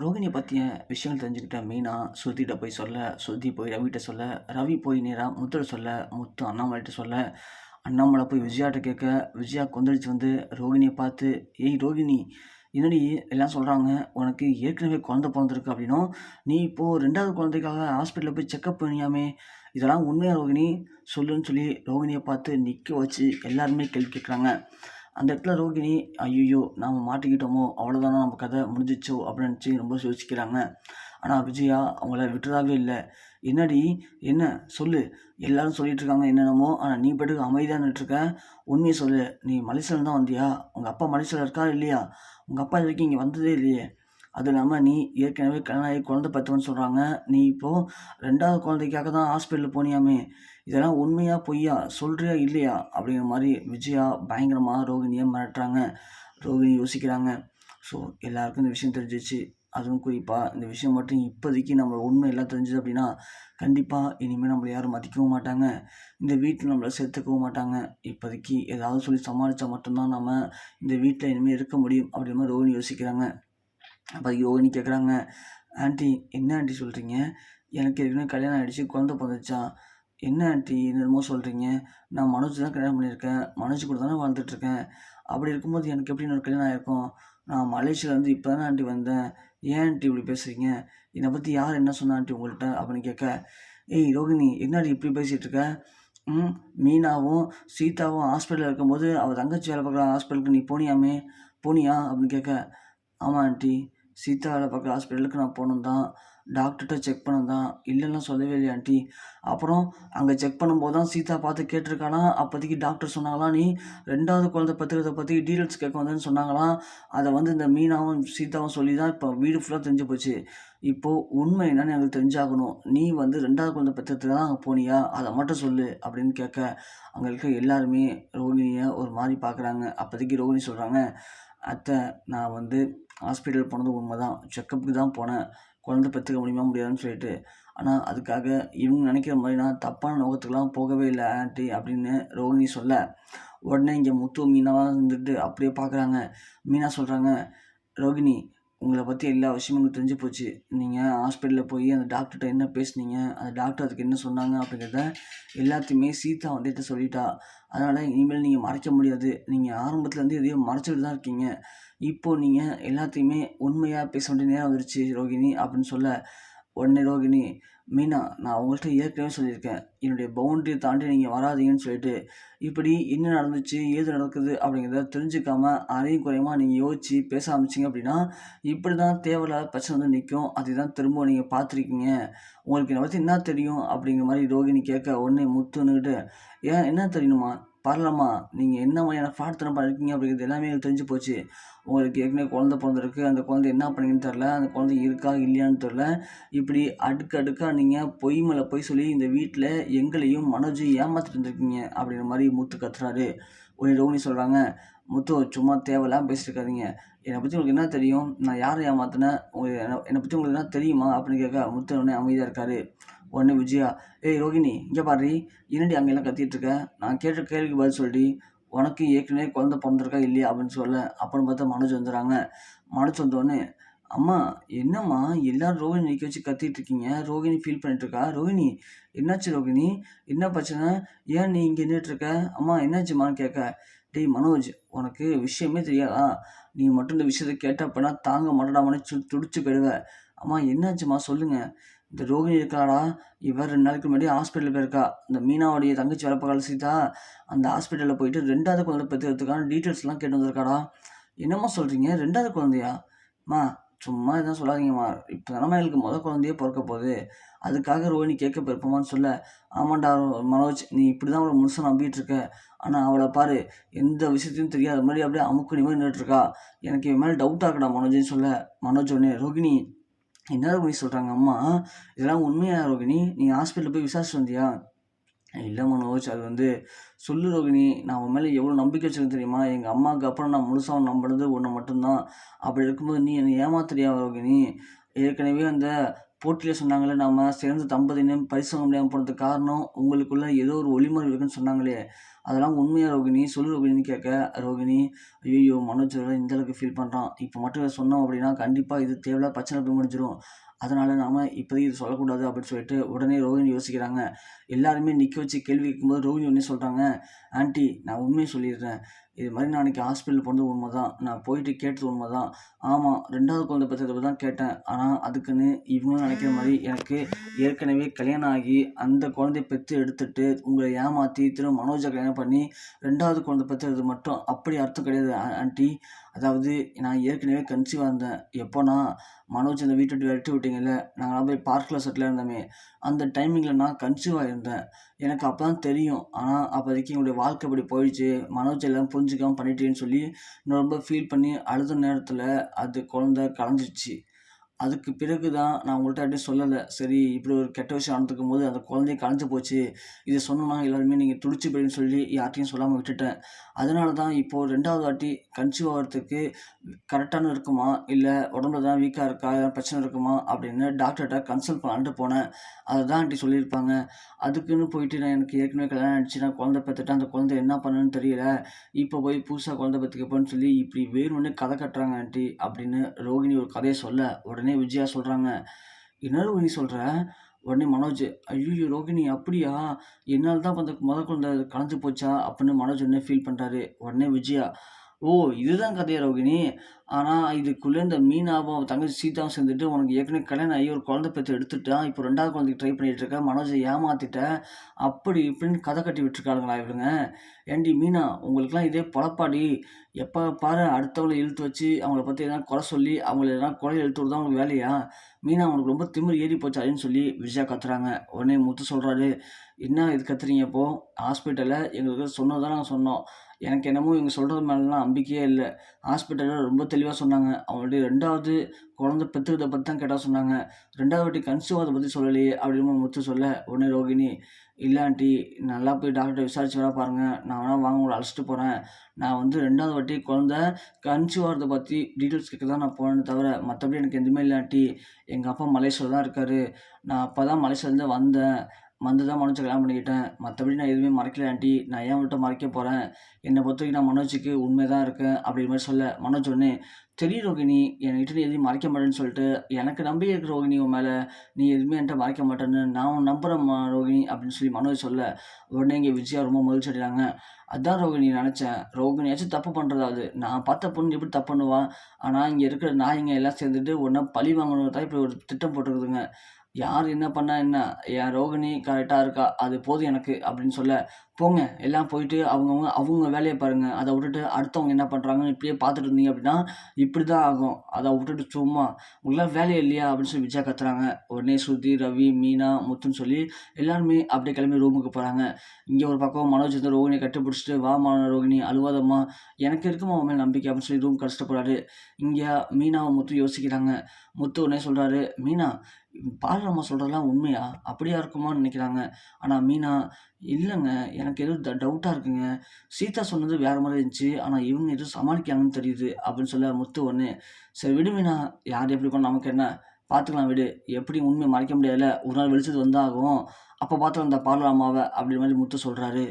ரோகிணியை பற்றிய விஷயங்கள் தெரிஞ்சுக்கிட்ட மீனா ஸ்ருதிகிட்ட போய் சொல்ல ஸ்ருதி போய் ரவிகிட்ட சொல்ல ரவி போய் நேராக முத்துட்ட சொல்ல முத்து அண்ணாமலைகிட்ட சொல்ல அண்ணாமலை போய் விஜயாட்ட கேட்க விஜயா கொந்தளிச்சு வந்து ரோகிணியை பார்த்து ஏய் ரோகிணி என்னடி எல்லாம் சொல்கிறாங்க உனக்கு ஏற்கனவே குழந்தை பிறந்திருக்கு அப்படின்னும் நீ இப்போது ரெண்டாவது குழந்தைக்காக ஹாஸ்பிட்டலில் போய் செக்கப் பண்ணியாமே? இதெல்லாம் உண்மையாக ரோகிணி? சொல்லுன்னு சொல்லி ரோகிணியை பார்த்து நிற்க வச்சு எல்லாருமே கேள்வி கேட்குறாங்க. அந்த இடத்துல ரோகிணி ஐயோ நாம் மாட்டிக்கிட்டோமோ அவ்வளோதானா நம்ம கதை முடிஞ்சிச்சோ அப்படின்னு நினச்சி ரொம்ப யோசிக்கிறாங்க. ஆனால் விஜயா அவங்கள விட்டுறதாகவே இல்லை. என்னடி? என்ன? சொல்லு. எல்லாரும் சொல்லிட்டு இருக்காங்க என்னென்னமோ. ஆனால் நீ பாட்டுக்கு அமைதியாக இருக்க உண்மையை சொல்லு. நீ மலைசலன் தான் வந்தியா? உங்கள் அப்பா மலேசியாவில் இருக்கா இல்லையா? உங்கள் அப்பா இது வரைக்கும் இங்கே வந்ததே இல்லையே. அதுவும் இல்லாமல் நீ ஏற்கனவே கல்யாணம் குழந்தை பெற்றவன்னு சொல்கிறாங்க நீ இப்போது ரெண்டாவது குழந்தைக்காக தான் ஹாஸ்பிட்டலில் போனியாமே. இதெல்லாம் உண்மையாக பொய்யா? சொல்கிறியா இல்லையா? அப்படிங்கிற மாதிரி விஜயா பயங்கரமாக ரோகிணியை மிரட்டுறாங்க. ரோகிணி யோசிக்கிறாங்க. ஸோ எல்லாருக்கும் இந்த விஷயம் தெரிஞ்சிச்சு அதுவும் குறிப்பாக இந்த விஷயம் மட்டும் இப்போதைக்கு நம்ம உண்மை எல்லாம் தெரிஞ்சது அப்படின்னா கண்டிப்பாக இனிமேல் நம்மளை யாரும் மதிக்கவும் மாட்டாங்க. இந்த வீட்டில் நம்மளை சேர்த்துக்கவும் மாட்டாங்க. இப்போதைக்கு ஏதாவது சொல்லி சமாளித்தா மட்டும்தான் நம்ம இந்த வீட்டில் இனிமேல் இருக்க முடியும் அப்படிங்கிற மாதிரி ரோகிணி யோசிக்கிறாங்க. அப்போ யோகினி கேட்குறாங்க ஆண்டி என்ன ஆண்டி சொல்கிறீங்க எனக்கு ஏற்கனவே கல்யாணம் ஆகிடுச்சு குழந்த பிறந்துச்சா என்ன ஆண்டி என்னமோ சொல்கிறீங்க நான் மனோஜ் தான் கல்யாணம் பண்ணியிருக்கேன் மனோஜ் கூட தானே வாழ்ந்துட்டுருக்கேன். அப்படி இருக்கும்போது எனக்கு எப்படி இன்னொரு கல்யாணம் ஆகிருக்கும் நான் மலேசியாவிலேருந்து இப்போ தானே ஆண்டி வந்தேன். ஏன் ஆண்டி இப்படி பேசுகிறீங்க என்னை பற்றி யார் என்ன சொன்னா ஆண்டி உங்கள்கிட்ட அப்படின்னு கேட்க ஏய் ரோகிணி ஆண்டி இப்படி பேசிகிட்டு இருக்க ம் மீனாவும் சீதாவும் ஹாஸ்பிட்டலில் இருக்கும்போது அவள் தங்கச்சி வேலை பார்க்குற ஹாஸ்பிட்டலுக்கு நீ போனியாமே? போனியா? அப்படின்னு கேட்க ஆமாம் ஆண்டி. சீதா வேலை பார்க்குற ஹாஸ்பிட்டலுக்கு நான் போனோம் தான் டாக்டர்கிட்ட செக் பண்ண தான் இல்லைன்னா சொல்லவே இல்லையா ஆண்டி அப்புறம் அங்கே செக் பண்ணும்போது தான் சீதா பார்த்து கேட்டிருக்கானா அப்போதைக்கு டாக்டர் சொன்னாங்களாம் நீ ரெண்டாவது குழந்தை பத்திரத்தை பற்றி டீட்டெயில்ஸ் கேட்க வந்தேன்னு சொன்னாங்களாம் அதை வந்து இந்த மீனாவும் சீதாவும் சொல்லி தான் இப்போ வீடு ஃபுல்லாக தெரிஞ்சு போச்சு. இப்போது உண்மை என்னன்னு எங்களுக்கு தெரிஞ்சாகணும். நீ வந்து ரெண்டாவது குழந்தை பெற்றதுக்கு தான் அங்கே போனியா? அதை மட்டும் சொல்லு அப்படின்னு கேட்க அங்கே இருக்க எல்லாருமே ரோகிணியை ஒரு மாதிரி பார்க்குறாங்க அப்போதைக்கு ரோகிணி சொல்கிறாங்க அத்தை நான் வந்து ஹாஸ்பிட்டல் போனது உண்மை தான் செக்கப்புக்கு தான் போனேன். குழந்தை பெற்றுக்க முடியுமா முடியாதுன்னு சொல்லிட்டு. ஆனால் அதுக்காக இவங்க நினைக்கிற மாதிரி நான் தப்பான நோக்கத்துக்குலாம் போகவே இல்லை ஆண்டி அப்படின்னு ரோகிணி சொல்ல. உடனே இங்கே முத்து மீனாவாக இருந்துட்டு அப்படியே பார்க்குறாங்க மீனா சொல்கிறாங்க ரோகிணி உங்களை பற்றி எல்லா விஷயமும் எனக்கு தெரிஞ்சு போச்சு. நீங்கள் ஹாஸ்பிட்டலில் போய் அந்த டாக்டர்கிட்ட என்ன பேசுனீங்க? அந்த டாக்டர் அதுக்கு என்ன சொன்னாங்க? அப்படிங்கிறத எல்லாத்தையுமே சீதா வந்துட்டு சொல்லிட்டா. அதனால் இனிமேல் நீங்கள் மறைக்க முடியாது. நீங்கள் ஆரம்பத்துலேருந்து எதையும் மறைச்சிட்டு தான் இருக்கீங்க. இப்போது நீங்கள் எல்லாத்தையுமே உண்மையாக பேச வேண்டிய நேரம் வந்துருச்சு ரோகிணி அப்படின்னு சொல்ல. உடனே ரோகிணி மீனா நான் உங்கள்கிட்ட ஏற்கனவே சொல்லியிருக்கேன். என்னுடைய பவுண்டரியை தாண்டி நீங்கள் வராதீங்கன்னு சொல்லிட்டு இப்படி என்ன நடந்துச்சு ஏது நடக்குது அப்படிங்கிறத தெரிஞ்சுக்காம அரையும் குறையுமா நீங்கள் யோசிச்சு பேச ஆரம்பிச்சிங்க அப்படின்னா இப்படி தான் தேவையில்லாத பிரச்சனை வந்து நிற்கும் அதுதான் திரும்ப நீங்கள் பார்த்துருக்கீங்க. உங்களுக்கு என்னை பற்றி என்ன தெரியும்? அப்படிங்கிற மாதிரி ரோகிணி கேட்க உடனே முத்துன்னுக்கிட்டு ஏன் என்ன தெரியணுமா? பரவாயில்லம்மா நீங்கள் என்ன மாதிரியான ஃப்ராட்தனம் பண்ணிருக்கீங்க அப்படிங்கிறது எல்லாமே எனக்கு தெரிஞ்சு போச்சு. உங்களுக்கு ஏற்கனவே குழந்த பிறந்திருக்கு. அந்த குழந்தை என்ன பண்ணீங்கன்னு தெரில அந்த குழந்தை இருக்கா இல்லையான்னு தெரில இப்படி அடுக்கு அடுக்காக நீங்கள் பொய் மேலே பொய் சொல்லி இந்த வீட்டில் எங்களையும் மனோஜையும் ஏமாத்திட்டு இருந்திருக்கீங்க அப்படிங்கிற மாதிரி முத்து கத்துறாரு. உடனே ரோனி சொல்கிறாங்க முத்து சும்மா தேவையில்லாம் பேசியிருக்காதீங்க என்னை பற்றி உங்களுக்கு என்ன தெரியும்? நான் யாரை ஏமாத்தினேன்? உங்களுக்கு என்னை பற்றி உங்களுக்கு என்ன தெரியுமா? அப்படின்னு கேட்க முத்து உடனே அமைதியாக இருக்காரு. உடனே விஜயா ஏய் ரோகிணி இங்கே பாரு என்னடி அங்கெல்லாம் கத்திட்டு இருக்க? நான் கேட்ட கேள்விக்கு பதில் சொல்லி உனக்கு ஏற்கனவே குழந்தை பிறந்திருக்கா இல்லையா? அப்படின்னு சொல்ல அப்புறம் பார்த்தா மனோஜ் வந்துடுறாங்க. மனோஜ் வந்தோடனே அம்மா என்னம்மா எல்லாரும் ரோகிணி நிற்க வச்சு கத்திட்டு இருக்கீங்க? ரோகிணி ஃபீல் பண்ணிட்டு இருக்கா? ரோகிணி என்னாச்சு ரோகிணி? என்ன பிரச்சனை? ஏன் நீ இங்கே நின்றுட்டு இருக்க? அம்மா என்னாச்சும்மான்னு கேட்க டேய் மனோஜ் உனக்கு விஷயமே தெரியாதா? நீ மட்டும் இந்த விஷயத்த கேட்டப்பனா தாங்க மாட்டடாமனே சு துடிச்சு போயிடுவ. அம்மா என்னாச்சும்மா? சொல்லுங்கள் இந்த ரோகிணி இருக்காடா? இவர் ரெண்டு நாளைக்கு முன்னாடி ஹாஸ்பிட்டலில் போயிருக்கா. இந்த மீனாவுடைய தங்கச்சி வளர்ப்ப சீதா அந்த ஹாஸ்பிட்டலில் போயிட்டு ரெண்டாவது குழந்தை பெற்றுக்கிறதுக்கான டீட்டெயில்ஸ்லாம் கேட்டு வந்திருக்காடா? என்னம்மா சொல்கிறீங்க ரெண்டாவது குழந்தையா? மா சும்மா எதுவும் சொல்லாதீங்கம்மா. இப்போ தானம்மா எங்களுக்கு முதல் குழந்தையே பிறக்க போகுது. அதுக்காக ரோஹிணி கேட்க போயிருப்போமான்னு சொல்ல ஆமாண்டா மனோஜ் நீ இப்படி தான் அவளை முழுசாக நம்பிட்டு இருக்க. ஆனால் அவளை பாரு எந்த விஷயத்தையும் தெரியாத மாதிரி அப்படியே அமுக்கு நிமிடம் நின்றுட்டு இருக்கா. எனக்கு இவன் மேலே டவுட் ஆகடா மனோஜ்னு சொல்ல. மனோஜ் ஒன்று ரோகிணி என்ன பண்ணி சொல்கிறாங்க அம்மா இதெல்லாம் உண்மையா ரோகிணி? நீ ஹாஸ்பிட்டலில் போய் விசாரிச்சு வந்தியா? இல்லை மனோஜ் அது வந்து சொல்லு ரோகிணி நான் உன் மேலே எவ்வளோ நம்பிக்கை வச்சிருக்கேன் தெரியுமா? எங்கள் அம்மாவுக்கு அப்புறம் நான் முழுசாக நம்பினது ஒன்று மட்டும்தான். அப்படி இருக்கும்போது நீ என்னை ஏமாத்துறியா ரோகிணி? ஏற்கனவே அந்த போட்டியில் சொன்னாங்களே நம்ம சேர்ந்த தம்பதியினம் பரிசு வாங்க முடியாமல் போனதுக்கு காரணம் உங்களுக்குள்ள ஏதோ ஒரு ஒளிமறை இருக்குன்னு சொன்னாங்களே. அதெல்லாம் உண்மையாக ரோகிணி? சொல்லு ரோகிணின்னு கேட்க. ரோகிணி ஐயோ மனோஜ் இந்த அளவுக்கு ஃபீல் பண்ணுறான் இப்போ மட்டும் சொன்னோம் அப்படின்னா கண்டிப்பாக இது தேவையில்ல பிரச்சனை போய் முடிஞ்சிடும் அதனால் நாம் இப்போதைக்கு இது சொல்லக்கூடாது அப்படின்னு சொல்லிட்டு உடனே ரோஹிணி யோசிக்கிறாங்க. எல்லாருமே நிற்க வச்சு கேள்வி கேட்கும்போது ரோஹிணி ஒன்றே சொல்கிறாங்க ஆன்ட்டி நான் உண்மையை சொல்லிடுறேன். இது மாதிரி நான் அன்றைக்கி ஹாஸ்பிட்டல் போனது உண்மை தான் நான் போயிட்டு கேட்டது உண்மை தான் ஆமாம் ரெண்டாவது குழந்தை பற்றி தான் கேட்டேன். ஆனால் அதுக்குன்னு இவங்களும் நினைக்கிற மாதிரி எனக்கு ஏற்கனவே கல்யாணம் ஆகி அந்த குழந்தைய பெற்று எடுத்துட்டு உங்களை ஏமாற்றி திரும்ப மனோஜை கல்யாணம் பண்ணி ரெண்டாவது குழந்தை பெற்றது மட்டும் அப்படி அர்த்தம் கிடையாது ஆண்டி. அதாவது நான் ஏற்கனவே கன்சீவாக இருந்தேன். எப்போனா மனோஜ் இந்த வீட்டை விட்டு விட்டீங்கல்ல நாங்களாம் போய் பார்க்கில் செட்டில் இருந்தோமே. அந்த டைமிங்கில் நான் கன்சீவாக இருந்தேன். எனக்கு அப்போ தான் தெரியும். ஆனால் அப்போதைக்கு என்னுடைய வாழ்க்கை அப்படி போயிடுச்சு. மனோஜ் எல்லாம் புரிஞ்சுக்காமல் பண்ணிட்டேன்னு சொல்லி நான் ரொம்ப ஃபீல் பண்ணி அழுத நேரத்தில் அது குழந்த கலைஞ்சிடுச்சி அதுக்கு பிறகு தான் நான் உங்கள்கிட்ட அப்படியே சொல்லலை. சரி இப்படி ஒரு கெட்ட விஷயம் நடந்துக்கும் போது அந்த குழந்தைய கலைஞ்சு போச்சு. இதை சொன்னோன்னா எல்லாருமே நீங்கள் துடிச்சு போயின்னு சொல்லி யார்ட்டையும் சொல்லாமல் விட்டுட்டேன். அதனால தான் இப்போது ரெண்டாவது வாட்டி கன்சீவ் ஆகிறதுக்கு கரெக்டான இருக்குமா? இல்லை உடம்புல தான் வீக்காக இருக்கா? ஏதாவது பிரச்சனை இருக்குமா? அப்படின்னு டாக்டர்கிட்ட கன்சல்ட் பண்ணலான்ட்டு போனேன். அதை தான் ஆண்டி சொல்லியிருப்பாங்க. அதுக்குன்னு போயிட்டு நான் எனக்கு ஏற்கனவே கல்யாணம் ஆகிடுச்சு நான் குழந்தை பார்த்துட்டு அந்த குழந்தை என்ன பண்ணுன்னு தெரியல. இப்போ போய் புதுசாக குழந்தை பார்த்துக்கப்போன்னு சொல்லி இப்படி வேணும்னு கதை கட்டுறாங்க ஆண்டி அப்படின்னு ரோகிணி ஒரு கதையை சொல்ல உடனே உடனே விஜயா சொல்கிறாங்க என்ன ரோகிணி சொல்கிற உடனே மனோஜ் ஐயோ ரோகிணி அப்படியா? என்னால் தான் அந்த முதல் குழந்தை கலந்து போச்சா? அப்படின்னு மனோஜ் உடனே ஃபீல் பண்ணுறாரு உடனே விஜயா ஓ இதுதான் கதையா ரோகிணி. ஆனால் இதுக்குள்ளே இந்த மீனாவும் தங்கச்சி சீதாவும் சேர்ந்துட்டு உனக்கு ஏற்கனவே கல்யாணம் ஆகி ஒரு குழந்தை பெற்று எடுத்துட்டான் இப்போ ரெண்டாவது குழந்தைக்கு ட்ரை பண்ணிட்டு இருக்க மனோஜை ஏமாத்திட்டேன் அப்படி இப்படின்னு கதை கட்டி விட்டுருக்காளுங்களா இவருங்க ஏண்டி மீனா உங்களுக்குலாம் இதே பொழப்பாடி எப்போ பாரு அடுத்தவங்களை இழுத்து வச்சு அவங்கள பற்றி எதனா குறை சொல்லி அவங்கள எதனா குறை இழுத்து விடுதான் அவங்களுக்கு வேலையா? மீனா அவங்களுக்கு ரொம்ப திமிர் ஏறி போச்சு அப்படின்னு சொல்லி விஜயா கத்துறாங்க. உடனே முத்து சொல்கிறாரு என்ன இது கத்துறீங்க இப்போது ஹாஸ்பிட்டலில் எங்களுக்கு சொன்னதான் நாங்கள் சொன்னோம். எனக்கு என்னமோ இவங்க சொல்கிறது மேலெலாம் நம்பிக்கையே இல்லை. ஹாஸ்பிட்டலில் ரொம்ப தெளிவாக சொன்னாங்க. அவங்களுடைய ரெண்டாவது குழந்த பெற்றுக்கிறத பற்றி தான் கேட்டால் சொன்னாங்க. ரெண்டாவது வாட்டி கன்சீவ் அதை பற்றி சொல்லலையே அப்படின்னு முத்து சொல்ல உடனே ரோகிணி இல்லாண்டி நல்லா போய் டாக்டர் விசாரிச்சு வர பாருங்கள் நான் வேணால் வாங்க உங்களை அழைச்சிட்டு போகிறேன் நான் வந்து ரெண்டாவது வாட்டி குழந்த கன்சீவ் ஆகிறத பற்றி டீட்டெயில்ஸ் கேட்க தான் நான் போனேன்னு தவிர மற்றபடி எனக்கு எதுவுமே இல்லாட்டி எங்கள் அப்பா மலேசியாவில் தான் இருக்கார். நான் அப்போ தான் மலேசியாவிலேருந்து வந்தேன். வந்து தான் மனோஜை கல்யாணம் பண்ணிக்கிட்டேன். மற்றபடி நான் எதுவுமே மறைக்கல ஆண்டி. நான் ஏன் விட்டு மறைக்க போகிறேன் என்னை பொறுத்த வரைக்கும் நான் மனோஜுக்கு உண்மை தான் இருக்கேன் அப்படிங்கிற மாதிரி சொல்ல. மனோஜ் ஒன்று தெரியும் ரோகிணி என்கிட்ட நீ எதுவும் மறைக்க மாட்டேன்னு சொல்லிட்டு எனக்கு நம்பி இருக்கிற ரோகிணி உன் மேலே. நீ எதுவுமே என்கிட்ட மறைக்க மாட்டேன்னு நான் நம்புகிறேன் ரோகிணி அப்படின்னு சொல்லி மனோஜ் சொல்ல. உடனே இங்கே விஜயா ரொம்ப மகிழ்ச்சி அடைகிறாங்க. அதான் ரோகிணி நினச்சேன். ரோகிணியாச்சும் தப்பு பண்ணுறதாவது நான் பார்த்த பொண்ணு எப்படி தப்பு பண்ணுவான் ஆனால் இங்கே இருக்கிற நாய்ங்க எல்லாம் சேர்ந்துட்டு ஒன்றா பழி வாங்கணும் தான் இப்படி ஒரு திட்டம் போட்டுருக்குதுங்க. யார் என்ன பண்ணால் என்ன? என் ரோகிணி கரெக்டாக இருக்கா? அது போதும் எனக்கு அப்படின்னு சொல்ல போங்க எல்லாம் போயிட்டு அவங்கவுங்க அவங்க வேலையை பாருங்கள் அதை விட்டுட்டு அடுத்தவங்க என்ன பண்ணுறாங்கன்னு இப்படியே பார்த்துட்டு இருந்தீங்க அப்படின்னா இப்படி தான் ஆகும். அதை விட்டுட்டு சும்மா உங்களாம் வேலையை இல்லையா? அப்படின்னு சொல்லி விஜயா கத்துறாங்க. உடனே ஸ்ருதி ரவி மீனா முத்துன்னு சொல்லி எல்லாருமே அப்படியே கிளம்பி ரூமுக்கு போகிறாங்க இங்கே ஒரு பக்கம் மனோஜ் வந்து ரோகிணியை கட்டுப்பிடிச்சிட்டு வா மான ரோகிணி அழுவாதம்மா. எனக்கு இருக்குமா அவன் மேலே நம்பிக்கை? அப்படின்னு சொல்லி ரூம் கஷ்டப்படுறாரு இங்கே மீனாவை முத்து யோசிக்கிறாங்க. முத்து உடனே சொல்கிறாரு மீனா பாலராமா சொல்கிறதெல்லாம் உண்மையா? அப்படியா இருக்குமான்னு நினைக்கிறாங்க. ஆனால் மீனா இல்லைங்க எனக்கு எதுவும் ட டவுட்டாக இருக்குங்க. சீதா சொன்னது வேறு மாதிரி இருந்துச்சு. ஆனால் இவங்க எதுவும் சமாளிக்கிறாங்கன்னு தெரியுது அப்படின்னு சொல்ல முத்து ஒன்று சரி விடு மீனா யார் எப்படி பண்ண நமக்கு என்ன? பார்த்துக்கலாம் விடு. எப்படி உண்மையை மறைக்க முடியாதுல்ல. ஒரு நாள் வெளிச்சது வந்தாகும் அப்போ பார்த்து அந்த பாலராமாவை அப்படி மாதிரி முத்து சொல்கிறாரு